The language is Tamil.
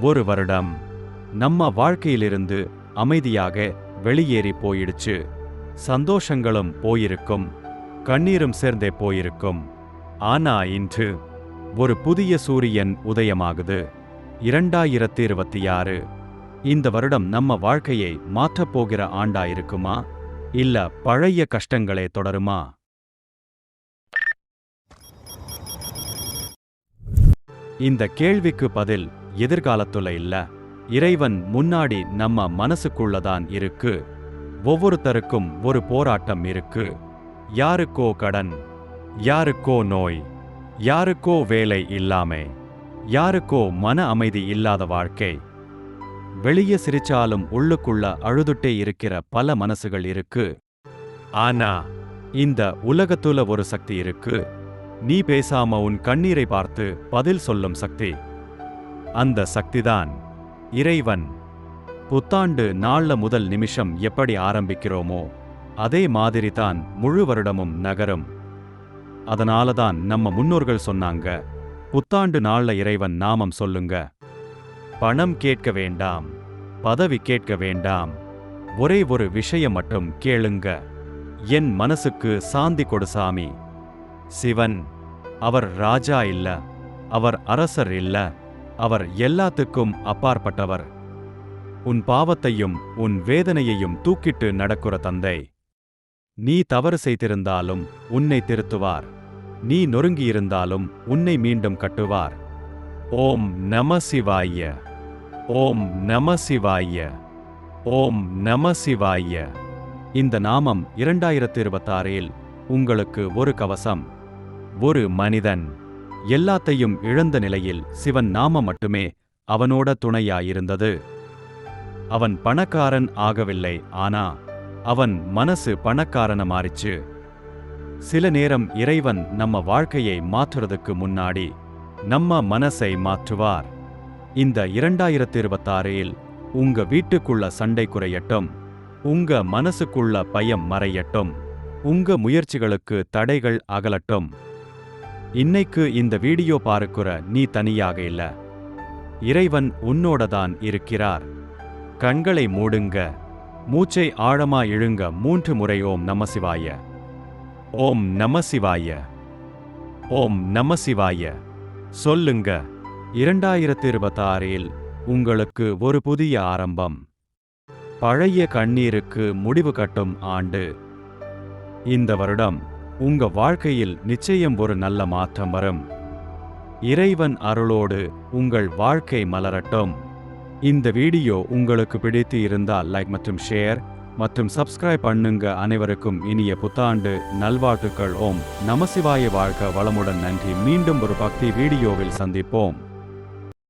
ஒரு வருடம் நம்ம வாழ்க்கையிலிருந்து அமைதியாக வெளியேறி போயிடுச்சு. சந்தோஷங்களும் போயிருக்கும். கண்ணீரும் சேர்ந்தே போயிருக்கும். ஆனா இன்று ஒரு புதிய சூரியன் உதயமாகுது. இரண்டாயிரத்தி இருபத்தி ஆறு இந்த வருடம் நம்ம வாழ்க்கையை மாற்றப் போகிற ஆண்டா இருக்குமா இல்ல பழைய கஷ்டங்களே தொடருமா? இந்த கேள்விக்கு பதில் எதிர்காலத்துல இல்ல. இறைவன் முன்னாடி நம்ம மனசுக்குள்ளதான் இருக்கு. ஒவ்வொருத்தருக்கும் ஒரு போராட்டம் இருக்கு. யாருக்கோ கடன் யாருக்கோ நோய் யாருக்கோ வேலை இல்லாமே யாருக்கோ மன அமைதி இல்லாத வாழ்க்கை. வெளியே சிரிச்சாலும் உள்ளுக்குள்ள அழுதுட்டே இருக்கிற பல மனசுகள் இருக்கு. ஆனா இந்த உலகத்துல ஒரு சக்தி இருக்கு. நீ பேசாம உன் கண்ணீரை பார்த்து பதில் சொல்லும் சக்தி. அந்த சக்திதான் இறைவன். புத்தாண்டு நாள்ல முதல் நிமிஷம் எப்படி ஆரம்பிக்கிறோமோ அதே மாதிரி தான் முழு வருடமும் நகரும். அதனால தான் நம்ம முன்னோர்கள் சொன்னாங்க புத்தாண்டு நாள்ல இறைவன் நாமம் சொல்லுங்க. பணம் கேட்க வேண்டாம் பதவி கேட்க வேண்டாம் ஒரே ஒரு விஷயம் மட்டும் கேளுங்க. என் மனசுக்கு சாந்தி கொடு சாமி. சிவன் அவர் ராஜா இல்ல அவர் அரசர் இல்ல அவர் எல்லாத்துக்கும் அப்பாற்பட்டவர். உன் பாவத்தையும் உன் வேதனையையும் தூக்கிட்டு நடக்கிற தந்தை. நீ தவறு செய்திருந்தாலும் உன்னை திருத்துவார். நீ நொறுங்கியிருந்தாலும் உன்னை மீண்டும் கட்டுவார். ஓம் நம சிவாய ஓம் நம சிவாய ஓம் நம சிவாய. இந்த நாமம் இரண்டாயிரத்து இருபத்தாறில் உங்களுக்கு ஒரு கவசம். ஒரு மனிதன். எல்லாத்தையும் இழந்த நிலையில் சிவன் நாமம் மட்டுமே அவனோட துணையாயிருந்தது. அவன் பணக்காரன் ஆகவில்லை ஆனா அவன் மனசு பணக்காரன மாறிச்சு. சில நேரம் இறைவன் நம்ம வாழ்க்கையை மாற்றுறதுக்கு முன்னாடி நம்ம மனசை மாற்றுவார். இந்த இரண்டாயிரத்தி இருபத்தாறில் உங்க வீட்டுக்குள்ள சண்டை குறையட்டும் உங்க மனசுக்குள்ள பயம் மறையட்டும் உங்க முயற்சிகளுக்கு தடைகள் அகலட்டும். இன்னைக்கு இந்த வீடியோ பார்க்குற நீ தனியாக இல்ல. இறைவன் உன்னோடதான் இருக்கிறார். கண்களை மூடுங்க. மூச்சை ஆழமா இழுங்க மூன்று முறை ஓம் நமசிவாய ஓம் நமசிவாய ஓம் நமசிவாய சொல்லுங்க. இரண்டாயிரத்தி இருபத்தாறில் உங்களுக்கு ஒரு புதிய ஆரம்பம். பழைய கண்ணீருக்கு முடிவு கட்டும் ஆண்டு. இந்த வருடம் உங்க வாழ்க்கையில் நிச்சயம் ஒரு நல்ல மாற்றம் வரும். இறைவன் அருளோடு உங்கள் வாழ்க்கை மலரட்டும். இந்த வீடியோ உங்களுக்கு பிடித்து இருந்தால் லைக் மற்றும் ஷேர் மற்றும் சப்ஸ்கிரைப் பண்ணுங்க. அனைவருக்கும் இனிய புத்தாண்டு நல்வாழ்த்துக்கள். ஓம் நமசிவாய வாழ்க வளமுடன். நன்றி. மீண்டும் ஒரு பக்தி வீடியோவில் சந்திப்போம்.